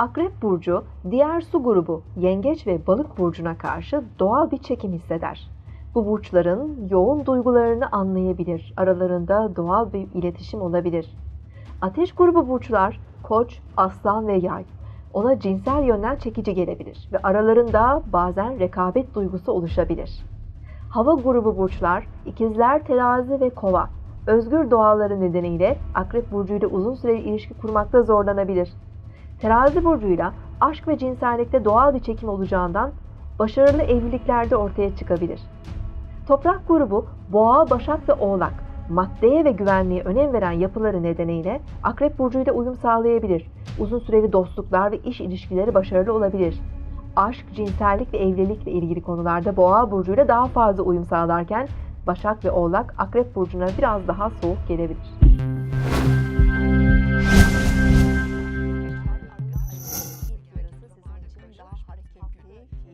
Akrep burcu diğer su grubu Yengeç ve Balık burcuna karşı doğal bir çekim hisseder. Bu burçların yoğun duygularını anlayabilir. Aralarında doğal bir iletişim olabilir. Ateş grubu burçlar Koç, Aslan ve Yay. Ona cinsel yönden çekici gelebilir ve aralarında bazen rekabet duygusu oluşabilir. Hava grubu burçlar ikizler, terazi ve kova. Özgür doğaları nedeniyle akrep burcuyla uzun süreli ilişki kurmakta zorlanabilir. Terazi burcuyla aşk ve cinsellikte doğal bir çekim olacağından başarılı evliliklerde ortaya çıkabilir. Toprak grubu boğa, başak ve oğlak. Maddeye ve güvenliğe önem veren yapıları nedeniyle akrep burcuyla uyum sağlayabilir. Uzun süreli dostluklar ve iş ilişkileri başarılı olabilir. Aşk, cinsellik ve evlilikle ilgili konularda boğa burcuyla daha fazla uyum sağlarken başak ve oğlak akrep burcuna biraz daha soğuk gelebilir.